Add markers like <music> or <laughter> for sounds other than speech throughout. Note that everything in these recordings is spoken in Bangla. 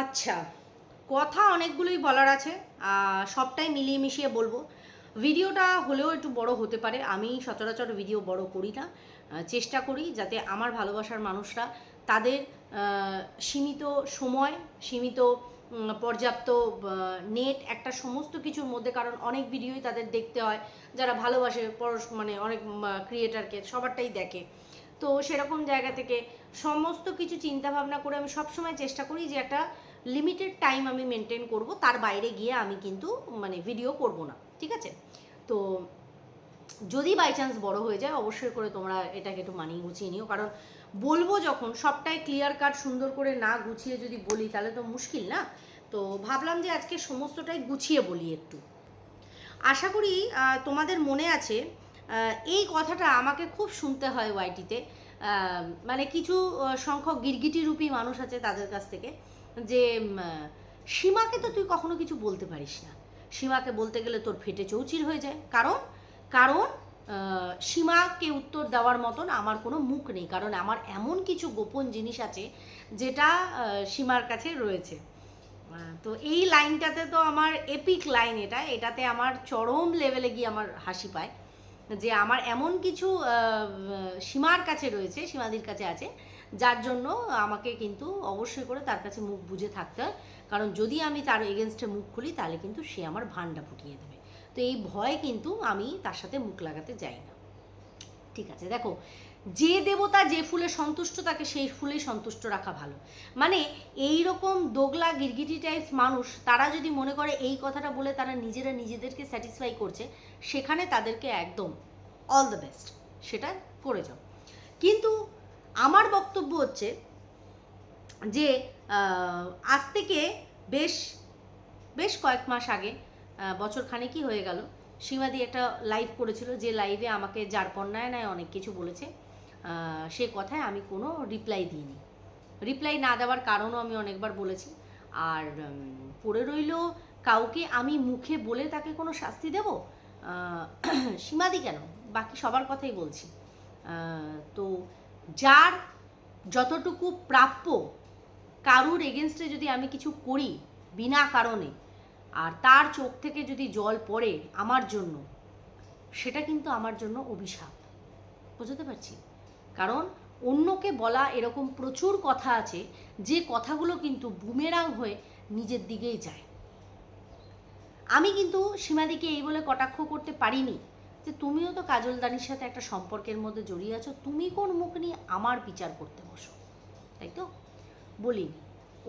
আচ্ছা কথা অনেকগুলোই বলার আছে সবটাই মিলিয়ে মিশিয়ে বলব। ভিডিওটা হলেও একটু বড় হতে পারে, আমি সচরাচর ভিডিও বড় করি না চেষ্টা করি যাতে আমার ভালোবাসার মানুষরা তাদের সীমিত সময়, সীমিত পর্যাপ্ত নেট একটা সমস্ত কিছুর মধ্যে, কারণ অনেক ভিডিওই তাদের দেখতে হয়, যারা ভালোবাসে, পরশ মানে অনেক ক্রিয়েটারকে সবারটাই দেখে। তো সেরকম জায়গা থেকে সমস্ত কিছু চিন্তা ভাবনা করে আমি সবসময় চেষ্টা করি যে একটা লিমিটেড টাইম আমি মেনটেন করব। তার বাইরে গিয়ে আমি কিন্তু মানে ভিডিও করব না, ঠিক আছে? তো যদি বাই চান্স বড় হয়ে যায়, অবশ্যই করে তোমরা এটাকে একটু মানিয়ে গুছিয়ে নিও। কারণ বলব যখন সবটাই ক্লিয়ার কাট সুন্দর করে না গুছিয়ে যদি বলি, তাহলে তো মুশকিল না? তো ভাবলাম যে আজকে সমস্তটাই গুছিয়ে বলি একটু। আশা করি তোমাদের মনে আছে এই কথাটা আমাকে খুব শুনতে হয় ওয়াইটিতে। মানে কিছু সংখ্যক গিরগিটি রূপী মানুষ আছে তাদের কাছ থেকে যে সীমাকে তো তুই কখনো কিছু বলতে পারিস না। সীমাকে বলতে গেলে তোর ফেটে চৌচির হয়ে যায়। কারণ কারণ সীমাকে উত্তর দেওয়ার মতন আমার কোনো মুখ নেই। কারণ আমার এমন কিছু গোপন জিনিস আছে যেটা সীমার কাছে রয়েছে। তো এই লাইনটাতে তো আমার এপিক লাইন এটা। এটাতে আমার চরম লেভেলে গিয়ে আমার হাসি পায়। যে আমার এমন কিছু সীমার কাছে রয়েছে, সীমাদির কাছে আছে, যার জন্য আমাকে কিন্তু অবশ্যই করে তার কাছে মুখ বুঝে থাকতে হয়। কারণ যদি আমি তার এগেনস্টে মুখ খুলি, তাহলে কিন্তু সে আমার ভান্ডা ফুটিয়ে দেবে। তো এই ভয় কিন্তু আমি তার সাথে মুখ লাগাতে যাই না। ঠিক আছে, দেখো যে দেবতা যে ফুলে সন্তুষ্ট তাকে সেই ফুলে সন্তুষ্ট রাখা ভালো। মানে এই রকম দোগলা, গিরগিটি টাইপস মানুষ, তারা যদি মনে করে এই কথাটা বলে তারা নিজেরা নিজেদেরকে স্যাটিসফাই করছে, সেখানে তাদেরকে একদম অল দ্য বেস্ট সেটা করে যাও। কিন্তু আমার বক্তব্য হচ্ছে যে আজ থেকে বেশ বেশ কয়েক মাস আগে বছর খানেকই হয়ে গেল, সীমাদি একটা লাইভ করেছিল যে লাইভে আমাকে যার পণ্যায় নেয় অনেক কিছু বলেছে। সে কথায় আমি কোনো রিপ্লাই দিইনি। রিপ্লাই না দেওয়ার কারণও আমি অনেকবার বলেছি। আর পড়ে রইল কাউকে আমি মুখে বলে তাকে কোনো শাস্তি দেব? <clears throat> সীমাদি কেন? বাকি সবার কথাই বলছি। তো যার যতটুকু প্রাপ্য কারুর এগেনস্টে যদি আমি কিছু করি বিনা কারণে, আর তার চোখ থেকে যদি জল পড়ে আমার জন্য, সেটা কিন্তু আমার জন্য অভিশাপ। বুঝতে পারছি? কারণ অন্যকে বলা এরকম প্রচুর কথা আছে, যে কথাগুলো কিন্তু বুমেরাং হয়ে নিজের দিকেই যায়। আমি কিন্তু সীমাদিকে এই বলে কটাক্ষ করতে পারিনি যে তুমিও তো কাজলদানির সাথে একটা সম্পর্কের মধ্যে জড়িয়ে আছো, তুমি কোন মুখ নিয়ে আমার বিচার করতে বসো? তাই তো? বলিনি।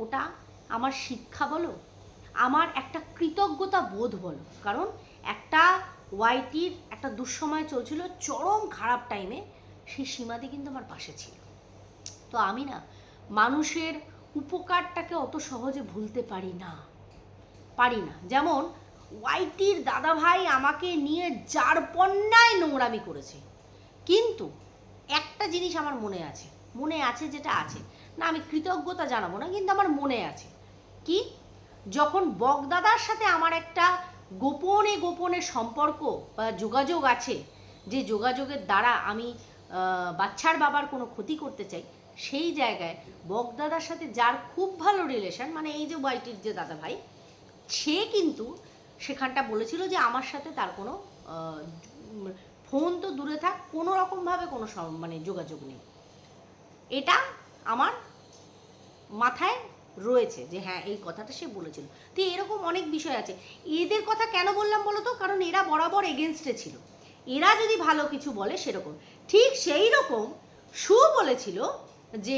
ওটা আমার শিক্ষা বলো, আমার একটা কৃতজ্ঞতা বোধ বলো, কারণ একটা ওয়াইটির একটা দুঃসময় চলছিল চরম খারাপ টাইমে সেই সীমাদি কিন্তু আমার পাশে ছিল। তো আমি না মানুষের উপকারটাকে অত সহজে ভুলতে পারি না। পারি না। যেমন ওয়াইটির দাদাভাই আমাকে নিয়ে যার পণ্যায় নোংরামি করেছে। কিন্তু একটা জিনিস আমার মনে আছে মনে আছে যেটা আছে। না, আমি কৃতজ্ঞতা জানাব না, কিন্তু আমার মনে আছে। কি? যখন বগদাদার সাথে আমার একটা গোপনে গোপনে সম্পর্ক বা যোগাযোগ আছে, যে যোগাযোগের দ্বারা আমি বাচ্চার বাবার কোনো ক্ষতি করতে চাই, সেই জায়গায় বগদাদার সাথে যার খুব ভালো রিলেশন মানে এই যে ওয়াইটির যে দাদা ভাই সে কিন্তু সেখানটা বলেছিল যে আমার সাথে তার কোনো ফোন তো দূরে থাক, কোনো রকমভাবে কোনো মানে যোগাযোগ নেই। এটা আমার মাথায় রয়েছে যে হ্যাঁ এই কথাটা সে বলেছিল। তো এরকম অনেক বিষয় আছে। এদের কথা কেন বললাম বলো তো কারণ এরা বরাবর এগেনস্টে ছিল। এরা যদি ভালো কিছু বলে সেরকম। ঠিক সেই রকম সু বলেছিল যে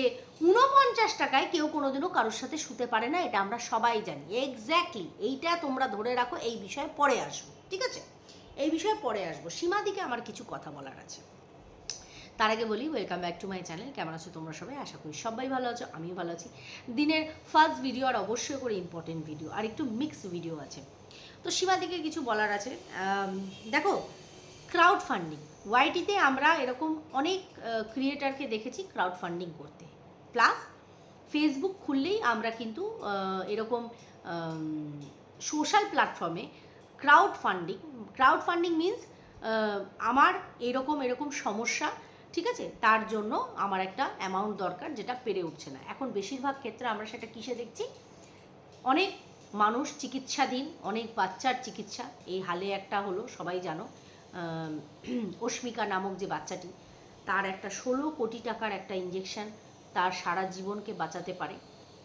উনপঞ্চাশ টাকায় কেউ কোনোদিনও কারোর সাথে শুতে পারে না, এটা আমরা সবাই জানি। এক্স্যাক্টলি এইটা তোমরা ধরে রাখো, এই বিষয়ে পরে আসব, ঠিক আছে? এই বিষয়ে পরে আসব। সীমাদিকে আমার কিছু কথা বলার আছে। তার আগে বলি welcome back to my channel কেমন আছো তোমরা সবাই? আশা করি সবাই ভালো আছো, আমিও ভালো আছি। দিনের ফার্স্ট ভিডিও আর অবশ্যই করে ইম্পর্টেন্ট ভিডিও আর একটু মিক্স ভিডিও আছে। তো সীমাদিকে কিছু বলার আছে। দেখো ক্রাউড ফান্ডিং ওয়াইটিতে আমরা এরকম অনেক ক্রিয়েটারকে দেখেছি ক্রাউড ফান্ডিং করতে। প্লাস ফেসবুক খুললেই আমরা কিন্তু এরকম সোশ্যাল প্ল্যাটফর্মে crowd funding crowd funding means আমার এরকম এরকম সমস্যা, ঠিক আছে? তার জন্য আমার একটা অ্যামাউন্ট দরকার যেটা পেরে উঠছে না। এখন বেশিরভাগ ক্ষেত্রে আমরা সেটা কিসে দেখছি? অনেক মানুষ চিকিৎসাধীন, অনেক বাচ্চার চিকিৎসা। এই হালে একটা হলো, সবাই জানো অস্মিকা নামক যে বাচ্চাটি, তার একটা ষোলো কোটি টাকার একটা ইঞ্জেকশন তার সারা জীবনকে বাঁচাতে পারে।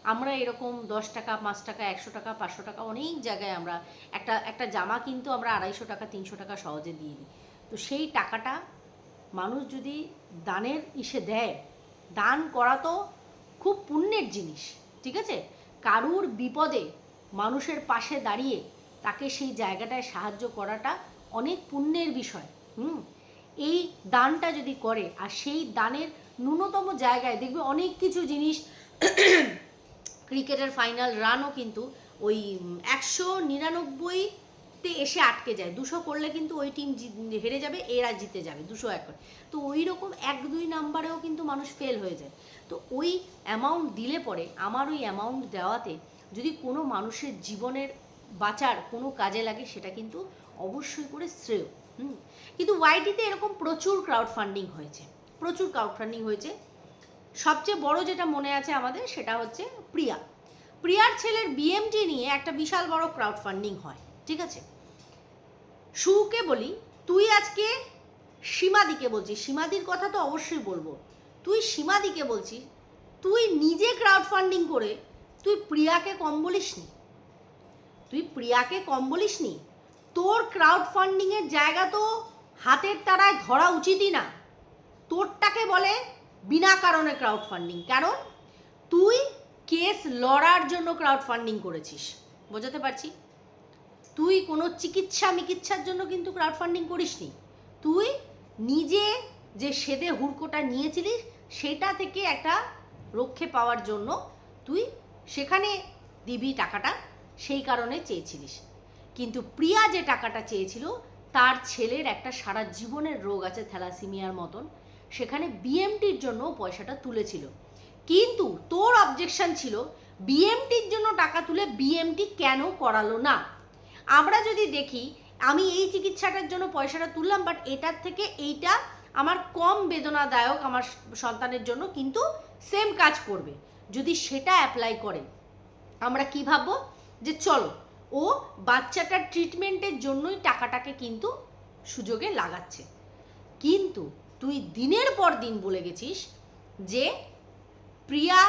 আমরা এরকম দশ টাকা, পাঁচ টাকা, একশো টাকা, পাঁচশো টাকা অনেক জায়গায় আমরা একটা একটা জামা কিন্তু আমরা আড়াইশো টাকা, তিনশো টাকা সহজে দিয়ে দিই। তো সেই টাকাটা মানুষ যদি দানের ইসে দেয়, দান করা তো খুব পুণ্যের জিনিস, ঠিক আছে? কারুর বিপদে মানুষের পাশে দাঁড়িয়ে তাকে সেই জায়গাটায় সাহায্য করাটা অনেক পুণ্যের বিষয়, হুম? এই দানটা যদি করে, আর সেই দানের ন্যূনতম জায়গায় দেখবে অনেক কিছু জিনিস, ক্রিকেটের ফাইনাল রানও কিন্তু ওই একশো নিরানব্বইতে এসে আটকে যায়। দুশো করলে কিন্তু ওই টিম হেরে যাবে, এরা জিতে যাবে, দুশো এক করে। তো ওই রকম এক দুই নাম্বারেও কিন্তু মানুষ ফেল হয়ে যায়। তো ওই অ্যামাউন্ট দিলে পরে আমার ওই অ্যামাউন্ট দেওয়াতে যদি কোনো মানুষের জীবনের বাঁচার কোনো কাজে লাগে, সেটা কিন্তু অবশ্যই করে শ্রেয়, হুম? কিন্তু ওয়াইটিতে এরকম প্রচুর ক্রাউড ফান্ডিং হয়েছে, প্রচুর ক্রাউড ফান্ডিং হয়েছে। সবচেয়ে বড় যেটা মনে আছে আমাদের সেটা হচ্ছে প্রিয়া। প্রিয়ার ছেলের বিএমটি নিয়ে একটা বিশাল বড় ক্রাউড ফান্ডিং হয়, ঠিক আছে? সুকে বলি, তুই আজকে সীমাদিকে বলছিস, সীমাদির কথা তো অবশ্যই বলব। তুই সীমাদিকে বলছিস, তুই নিজে ক্রাউড ফান্ডিং করে তুই প্রিয়াকে কম বলিস নি তুই প্রিয়াকে কম বলিসনি? তোর ক্রাউড ফান্ডিংয়ের জায়গা তো হাতের তারায় ধরা উচিতই না। তোরটাকে বলে বিনা কারণে ক্রাউড ফান্ডিং কারণ তুই কেস লড়ার জন্য ক্রাউড ফান্ডিং করেছিস। বোঝাতে পারছি? তুই কোনো চিকিৎসা মিকিৎসার জন্য কিন্তু ক্রাউড ফান্ডিং করিসনি। তুই নিজে যে সেদে হুড়কোটা নিয়েছিলিস, সেটা থেকে একটা রক্ষে পাওয়ার জন্য তুই সেখানে দিবি টাকাটা, সেই কারণে চেয়েছিলিস। কিন্তু প্রিয়া যে টাকাটা চেয়েছিল, তার ছেলের একটা সারা জীবনের রোগ আছে থ্যালাসিমিয়ার মতন। সেখানে বিএমটির জন্য পয়সাটা তুলেছিল। কিন্তু তোর অবজেকশন ছিল বিএমটির জন্য টাকা তুলে বিএমটি কেন করালো না? আমরা যদি দেখি, আমি এই চিকিৎসাটার জন্য পয়সাটা তুললাম বাট এটার থেকে এইটা আমার কম বেদনাদায়ক আমার সন্তানের জন্য কিন্তু সেম কাজ করবে। যদি সেটা অ্যাপ্লাই করে, আমরা কি ভাববো? যে চলো ও বাচ্চাটার ট্রিটমেন্টের জন্যই টাকাটাকে কিন্তু সুযোগে লাগাচ্ছে। কিন্তু তুই দিনের পর দিন বলে গেছিস যে প্রিয়া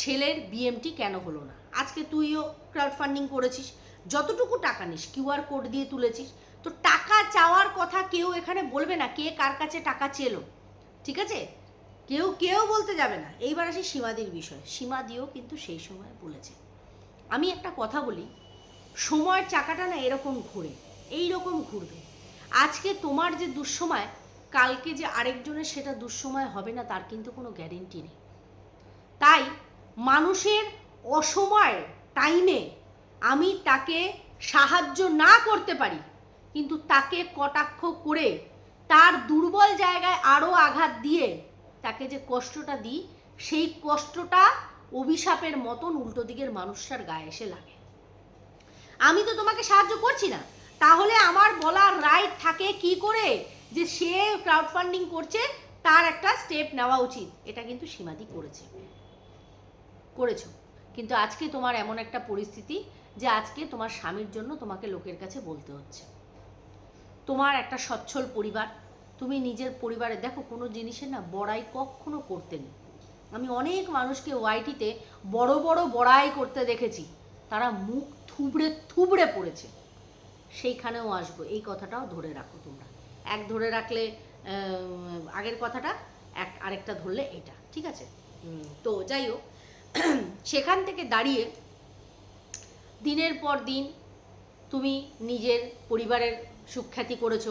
ছেলের বিএমটি কেন হলো না? আজকে তুইও ক্রাউড ফান্ডিং করেছিস, যতটুকু টাকা নিস কিউআর কোড দিয়ে তুলেছিস, তো টাকা চাওয়ার কথা কেউ এখানে বলবে না কে কার কাছে টাকা চেলো, ঠিক আছে? কেউ কেউ বলতে যাবে না। এইবার আসি সীমাদির বিষয়। সীমাদিও কিন্তু সেই সময় বলেছে। আমি একটা কথা বলি সময়ের চাকাটা না এরকম ঘুরে এই রকম ঘুরবে। আজকে তোমার যে দুঃসময়, কালকে যে আরেকজনের সেটা দুঃসময় হবে না, তার কিন্তু কোনো গ্যারেন্টি নেই। তাই মানুষের অসময় টাইমে আমি তাকে সাহায্য না করতে পারি, কিন্তু তাকে কটাক্ষ করে তার দুর্বল জায়গায় আরও আঘাত দিয়ে তাকে যে কষ্টটা দিই, সেই কষ্টটা অভিশাপের মতন উল্টো দিকের মানুষটার গায়ে এসে লাগে। আমি তো তোমাকে সাহায্য করছি না। তাহলে আমার বলার রাইট থাকে কি করে? যে সে ক্রাউড ফান্ডিং করছে, তার একটা স্টেপ নেওয়া উচিত। এটা কিন্তু সীমাদি করেছে। করেছ। কিন্তু আজকে তোমার এমন একটা পরিস্থিতি যে আজকে তোমার স্বামীর জন্য তোমাকে লোকের কাছে বলতে হচ্ছে। তোমার একটা সচ্ছল পরিবার। তুমি নিজের পরিবারে, দেখো, কোনো জিনিসের না বড়াই কখনো করতে নেই। আমি অনেক মানুষকে ওয়াইটিতে বড় বড় বড়াই করতে দেখেছি। তারা মুখ থুবড়ে থুবড়ে পড়েছে। সেইখানেও আসব। এই কথাটাও ধরে রাখো তোমরা। এক ধরে রাখলে আগের কথাটা, এক আরেকটা ধরলে এটা। ঠিক আছে? তো যাই হোক, <clears throat> সেখান থেকে দাঁড়িয়ে দিনের পর দিন তুমি নিজের পরিবারের সুখ্যাতি করেছ।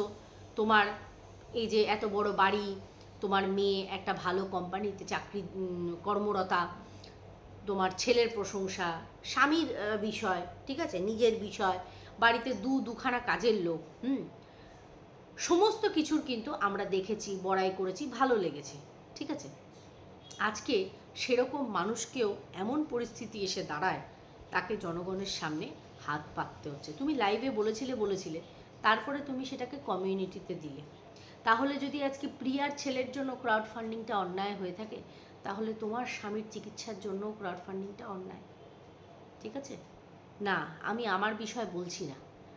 তোমার এই যে এত বড় বাড়ি, তোমার মেয়ে একটা ভালো কোম্পানিতে চাকরি কর্মরতা, তোমার ছেলের প্রশংসা স্বামীর বিষয়, ঠিক আছে? নিজের বিষয়, বাড়িতে দু, দুখানা কাজের লোক, হুম? সমস্ত কিছুর কিন্তু আমরা দেখেছি, বড়াই করেছি, ভালো লেগেছে, ঠিক আছে? আজকে সেরকম মানুষকেও এমন পরিস্থিতি এসে দাঁড়ায়, তাকে জনগণের সামনে হাত পাততে হচ্ছে। তুমি লাইভে বলেছিলে বলেছিলে, তারপরে তুমি সেটাকে কমিউনিটিতে দিলে। তাহলে যদি আজকে প্রিয়ার ছেলের জন্য ক্রাউড ফান্ডিংটা অন্যায় হয়ে থাকে, তাহলে তোমার স্বামীর চিকিৎসার জন্য ক্রাউড ফান্ডিংটা অন্যায়। ঠিক আছে? না, আমি আমার বিষয় বলছি না।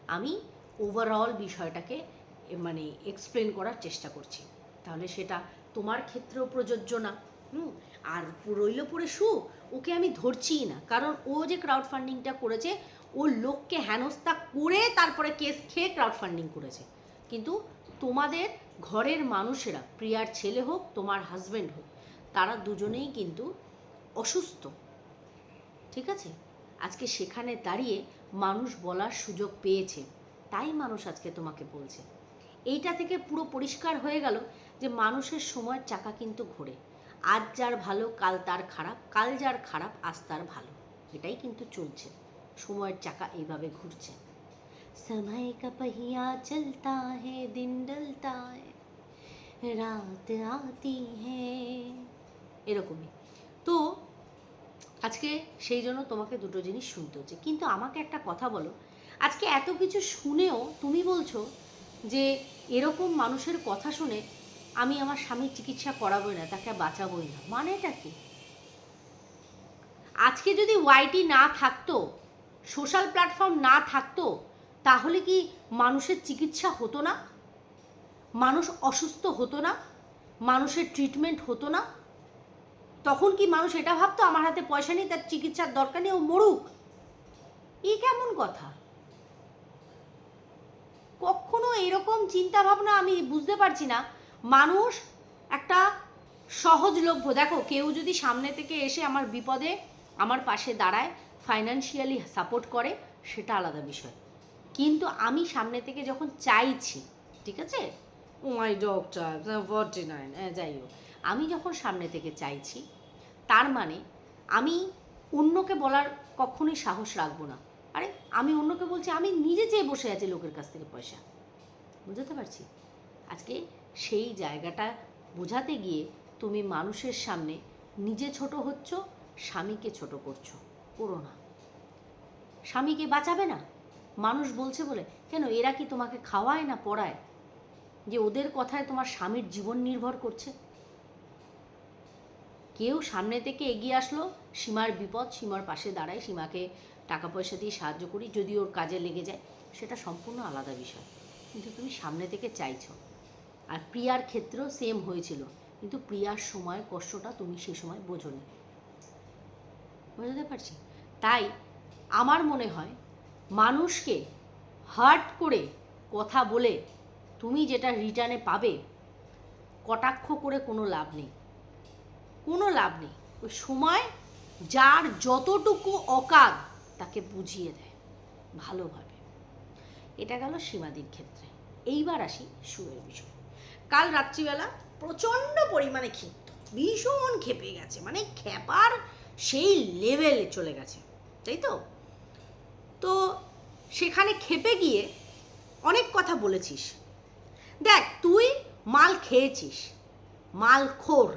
আমি ওভারঅল বিষয়টাকে মানে এক্সপ্লেন করার চেষ্টা করছি। তাহলে সেটা তোমার ক্ষেত্রেও প্রযোজ্য না। হুম? আর রইল পরে শু, ওকে আমি ধরছিই না। কারণ ও যে ক্রাউড ফান্ডিংটা করেছে, ও লোককে হেনস্থা করে তারপরে কেস খেয়ে ক্রাউড ফান্ডিং করেছে। কিন্তু তোমাদের ঘরের মানুষেরা, প্রিয়ার ছেলে হোক, তোমার হাজব্যান্ড হোক, তারা দুজনেই কিন্তু অসুস্থ। ঠিক আছে? আজকে সেখানে দাঁড়িয়ে মানুষ বলার সুযোগ পেয়েছে তাই মানুষ আজকে তোমাকে বলছে এইটা থেকে পুরো পরিষ্কার হয়ে গেল যে মানুষের সময়ের চাকা কিন্তু ঘোরে আজ যার ভালো কাল তার খারাপ কাল যার খারাপ আজ তার ভালো এটাই কিন্তু চলছে সময়ের চাকা এইভাবে ঘুরছে সময় কা पहिया চলতা है দিন ডলতা है রাত আতি है এরকমই তো আজকে সেই জন্য তোমাকে দুটো জিনিস শুনতে হচ্ছে। কিন্তু আমাকে একটা কথা বলো। আজকে এত কিছু শুনেও তুমি বলছো যে এরকম মানুষের কথা শুনে আমি আমার স্বামীর চিকিৎসা করাবোই না, তাকে বাঁচাবোই না। মানেটা কি? আজকে যদি ওয়াইটি না থাকতো সোশ্যাল প্ল্যাটফর্ম না থাকতো, তাহলে কি মানুষের চিকিৎসা হতো না? মানুষ অসুস্থ হতো না? মানুষের ট্রিটমেন্ট হতো না? তখন কি মানুষ এটা ভাবতো, আমার হাতে পয়সা নেই, তার চিকিৎসার দরকার নেই, ও মরুক? এ কেমন কথা? কখনো এরকম চিন্তা ভাবনা আমি বুঝতে পারছি না। মানুষ একটা সহজলভ্য, দেখো, কেউ যদি সামনে থেকে এসে আমার বিপদে আমার পাশে দাঁড়ায় ফাইনান্সিয়ালি সাপোর্ট করে, সেটা আলাদা বিষয়। কিন্তু আমি সামনে থেকে যখন চাইছি, ঠিক আছে? Oh my doctor forty nine যাই হোক। আমি যখন সামনে থেকে চাইছি তার মানে আমি অন্যকে বলার কখনোই সাহস রাখব না। আরে, আমি অন্যকে বলছি, আমি নিজে চেয়ে বসে আছি লোকের কাছ থেকে পয়সা। বুঝতে পারছি? আজকে সেই জায়গাটা বোঝাতে গিয়ে তুমি মানুষের সামনে নিজে ছোট হচ্ছ, স্বামীকে ছোট করছ। করো না। স্বামীকে বাঁচাবে না? মানুষ বলছে বলে, কেন এরা কি তোমাকে খাওয়ায় না পড়ায়? যে ওদের কথায় তোমার স্বামীর জীবন নির্ভর করছে। কেউ সামনে থেকে এগিয়ে আসলো, সীমার বিপদ সীমার পাশে দাঁড়ায়, সীমাকে টাকা পয়সা দিয়ে সাহায্য করি, যদি ওর কাজে লেগে যায়, সেটা সম্পূর্ণ আলাদা বিষয়। কিন্তু তুমি সামনে থেকে চাইছো। আর প্রিয়ার ক্ষেত্রেও সেম হয়েছিল, কিন্তু প্রিয়ার সময় কষ্টটা তুমি সে সময় বোঝোনি। বুঝতে পারছি? তাই আমার মনে হয় মানুষকে হার্ট করে কথা বলে তুমি যেটা রিটার্নে পাবে, কটাক্ষ করে কোনো লাভ নেই। কোনো লাভ নেই। ওই সময় যার যতটুকু অকাদ তাকে বুঝিয়ে দেয়। ভালোভাবে। এটা গেল সীমাদির ক্ষেত্রে। এইবার আসি সুয়ের বিষয়। কাল রাত্রিবেলা প্রচণ্ড পরিমাণে ক্ষিপ্ত। ভীষণ খেপে গেছে। মানে খেপার সেই লেভেলে চলে গেছে। তাই তো? তো সেখানে খেপে গিয়ে অনেক কথা বলেছিস। দেখ, তুই মাল খেয়েছিস। মাল খোর।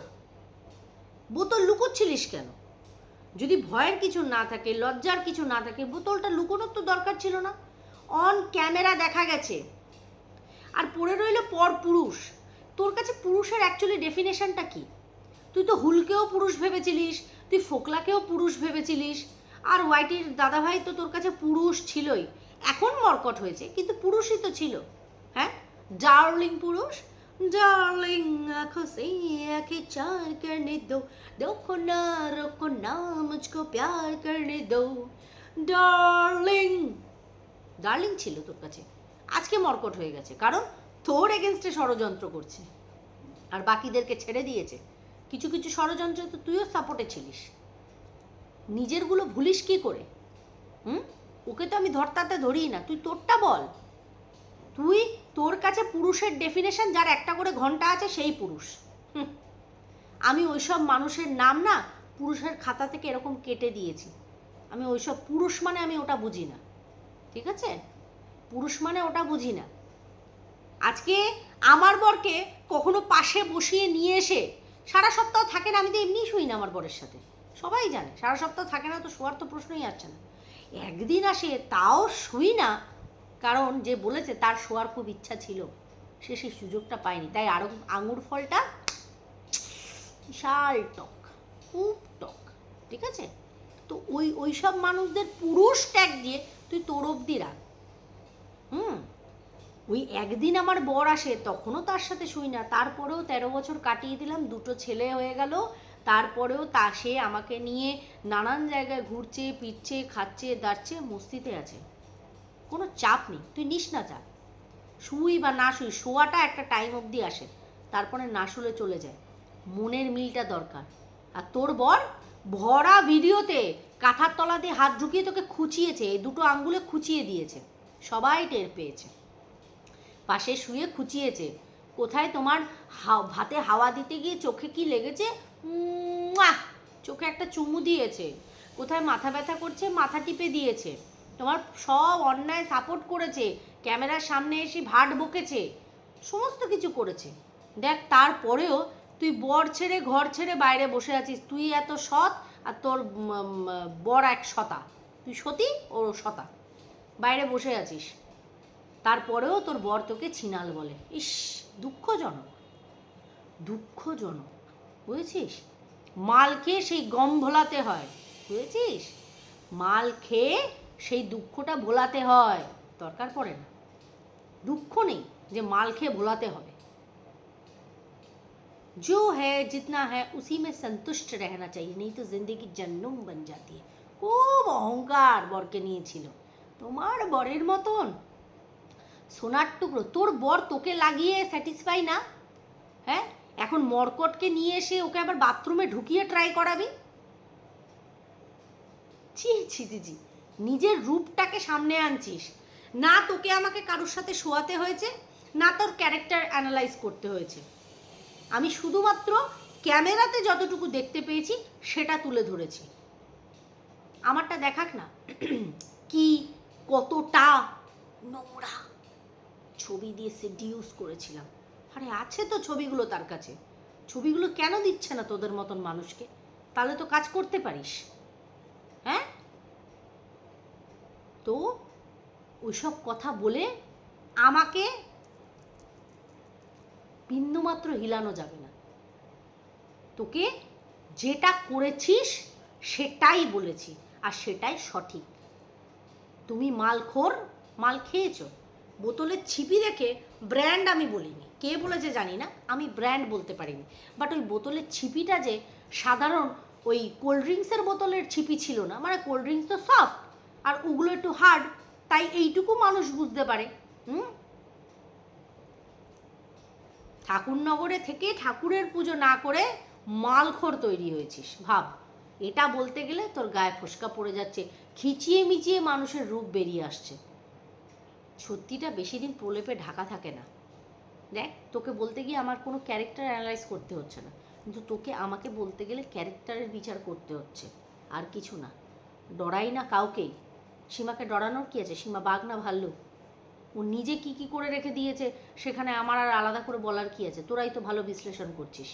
বোতল লুকোচ্ছিলিস কেন? যদি ভয়ের কিছু না থাকে, লজ্জার কিছু না থাকে, বোতলটা লুকোনোর তো দরকার ছিল না। অন ক্যামেরা দেখা গেছে। আর পড়ে রইল পর পুরুষ। তোর কাছে পুরুষের অ্যাকচুয়ালি ডেফিনেশনটা কি? তুই তো হুলকেও পুরুষ ভেবেছিলিস, তুই ফোকলাকেও পুরুষ ভেবেছিলিস। আর হোয়াইটির দাদাভাই তো তোর কাছে পুরুষ ছিলই। এখন মর্কট হয়েছে, কিন্তু পুরুষই তো ছিল। হ্যাঁ? ডার্লিং পুরুষ ডার্লিং आंखों से आंखें चार करने दो देखो ना रोको ना मुझको प्यार करने दो ডার্লিং ডার্লিং ছিল তোর কাছে আজকে মর্কট হয়ে গেছে কারণ তোর এগেনস্টে ষড়যন্ত্র করছে আর বাকিদেরকে ছেড়ে দিয়েছে কিছু কিছু ষড়যন্ত্রে তো তুইও সাপোর্টে ছিলিস নিজেরগুলো ভুলিস কি করে হুম ওকে তো আমি ধরতাতে ধরি না তুই তোরটা বল তুই তোর কাছে পুরুষের ডেফিনেশন যার একটা করে ঘণ্টা আছে সেই পুরুষ। আমি ওইসব মানুষের নাম না পুরুষের খাতা থেকে এরকম কেটে দিয়েছি। আমি ওইসব পুরুষ মানে আমি ওটা বুঝি না। ঠিক আছে? পুরুষ মানে ওটা বুঝি না। আজকে আমার বরকে কখনো পাশে বসিয়ে নিয়ে এসে সারা সপ্তাহ থাকে না, আমি তো এমনিই শুই না আমার বরের সাথে। সবাই জানে, সারা সপ্তাহ থাকে না তো শোয়ার তো প্রশ্নই আসছে না। একদিন আসে তাও শুই না কারণ যে বলেছে তার শোয়ার খুব ইচ্ছা ছিল, সে সেই সুযোগটা পায়নি। তাই আরও আঙুর ফলটা বিশাল টক, খুব টক, ঠিক আছে? তো ওই ওই সব মানুষদের পুরুষ ট্যাগ দিয়ে তুই তোর অবধি রাখ। হুম? ওই একদিন আমার বর আসে, তখনও তার সাথে শুই না। তারপরেও তেরো বছর কাটিয়ে দিলাম, দুটো ছেলে হয়ে গেল। তারপরেও তা, সে আমাকে নিয়ে নানান জায়গায় ঘুরছে, পিটছে, খাচ্ছে, দাঁড়ছে, মস্তিতে আছে। কোনো চাপ নেই, তুই নিস না চাপ শুই বা না শুই, শোয়াটা একটা টাইম অবধি আসে, তারপরে না শুলে চলে যায়। মনের মিলটা দরকার। আর তোর বর ভরা ভিডিওতে কাঁথার তলা দিয়ে হাত ঢুকিয়ে তোকে খুঁচিয়েছে দুটো আঙ্গুলে খুঁচিয়ে দিয়েছে। সবাই টের পেয়েছে। পাশে শুয়ে খুঁচিয়েছে, কোথায় তোমার ভাতে হাওয়া দিতে গিয়ে চোখে কি লেগেছে! চোখে একটা চুমু দিয়েছে। কোথায় মাথা ব্যথা করছে? মাথা টিপে দিয়েছে। তোমার সব অন্যায় সাপোর্ট করেছে, ক্যামেরার সামনে এসে ভাট বকেছে, সমস্ত কিছু করেছে। দেখ, তারপরেও তুই বর ছেড়ে ঘর ছেড়ে বাইরে বসে আছিস, তুই এত সৎ আর তোর বর এক সতা। তুই সতী, ও সতা। বাইরে বসে আছিস। তারপরেও তোর বর তোকে ছিনাল বলে। ইস, দুঃখজনক। দুঃখজনক। বুঝেছিস? মাল খেয়ে সেই গম ভোলাতে হয়। বুঝেছিস? মাল খেয়ে সেই দুঃখটা ভোলাতে হয় দরকার পড়ে না দুঃখ নেই যে মাল খেয়ে ভোলাতে হবে जो है जितना है उसी में संतुष्ट रहना चाहिए नहीं तो जिंदगी जन्नुम बन जाती है খুব অহংকার বরকে নিয়েছিল তোমার বরের মতন সোনার টুকরো তোর বর তোকে লাগিয়ে স্যাটিসফাই না হ্যাঁ এখন মরকটকে নিয়ে এসে ওকে আবার বাথরুমে ঢুকিয়ে ট্রাই করাবি ছি ছি ছি ছি নিজের রূপটাকে সামনে আনছিস। না তোকে আমাকে কারোর সাথে শোয়াতে হয়েছে, না তোর ক্যারেক্টার অ্যানালাইজ করতে হয়েছে। আমি শুধুমাত্র ক্যামেরাতে যতটুকু দেখতে পেয়েছি, সেটা তুলে ধরেছি। আমারটা দেখাক না। <clears throat> কি কতটা নোংরা ছবি দিয়ে সেডিউস করেছিলাম। আরে আছে তো ছবিগুলো তার কাছে। ছবিগুলো কেন দিচ্ছে না তোদের মতন মানুষকে? তাহলে তো কাজ করতে পারিস। হ্যাঁ? তো ওইসব কথা বলে আমাকে বিন্দুমাত্র হিলানো যাবে না। তোকে যেটা করেছিস সেটাই বলেছি আর সেটাই সঠিক। তুমি মালখোর, মাল খেয়েছো? বোতলের ছিপি দেখে ব্র্যান্ড আমি বলিনি। কে বলেছে জানি না, আমি ব্র্যান্ড বলতে পারিনি। বাট ওই বোতলের ছিপিটা যে সাধারণ ওই কোল্ড ড্রিঙ্কসের বোতলের ছিপি ছিল না মানে কোল্ড ড্রিঙ্কস তো সফট আর ওগুলো একটু হার্ড তাই এইটুকু মানুষ বুঝতে পারে। হুম? ঠাকুরনগরে থেকে ঠাকুরের পুজো না করে মালখোর তৈরি হয়েছিস, ভাব। এটা বলতে গেলে তোর গায়ে ফোসকা পড়ে যাচ্ছে, খিচিয়ে মিচিয়ে মানুষের রূপ বেরিয়ে আসছে। সত্যিটা বেশি দিন প্রলেপে ঢাকা থাকে না। দেখ, তোকে বলতে গিয়ে আমার কোনো ক্যারেক্টার অ্যানালাইজ করতে হচ্ছে না। কিন্তু তোকে আমাকে বলতে গেলে ক্যারেক্টারের বিচার করতে হচ্ছে। আর কিছু না। ডরাই না কাউকেই। সীমাকে ডরানোর কি আছে? সীমা বাঘ না ভাল্লুক ও নিজে কি কি করে রেখে দিয়েছে সেখানে আমার আর আলাদা করে বলার কি আছে? তোরাই তো ভালো বিশ্লেষণ করছিস।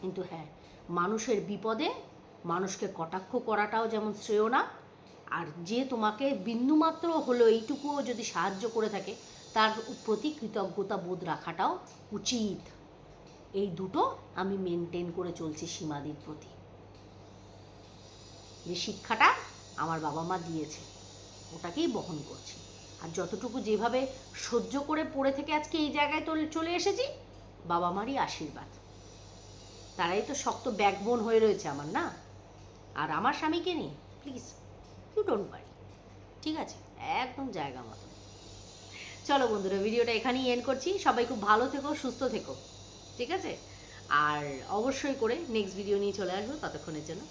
কিন্তু হ্যাঁ মানুষের বিপদে মানুষকে কটাক্ষ করাটাও যেমন শ্রেয় না, আর যে তোমাকে বিন্দুমাত্র হলো এইটুকুও যদি সাহায্য করে থাকে, তার প্রতি কৃতজ্ঞতা বোধ রাখাটাও উচিত। এই দুটো আমি মেনটেন করে চলছি সীমাদির প্রতি। যে শিক্ষাটা আমার বাবা মা দিয়েছে। ওটাকেই বহন করছি। আর যতটুকু যেভাবে সহ্য করে পড়ে থেকে আজকে এই জায়গায় তো চলে এসেছি বাবা মারই আশীর্বাদ। তারাই তো শক্ত ব্যাকবোন হয়ে রয়েছে আমার, না? আর আমার স্বামীকে নিয়ে প্লিজ ইউ ডোন্ট পারি ঠিক আছে? একদম জায়গা মতো। চলো বন্ধুরা, ভিডিওটা এখানেই এন্ড করছি। সবাই খুব ভালো থেকো, সুস্থ থেকো। ঠিক আছে? আর অবশ্যই করে নেক্সট ভিডিও নিয়ে চলে আসব, ততক্ষণের জন্য।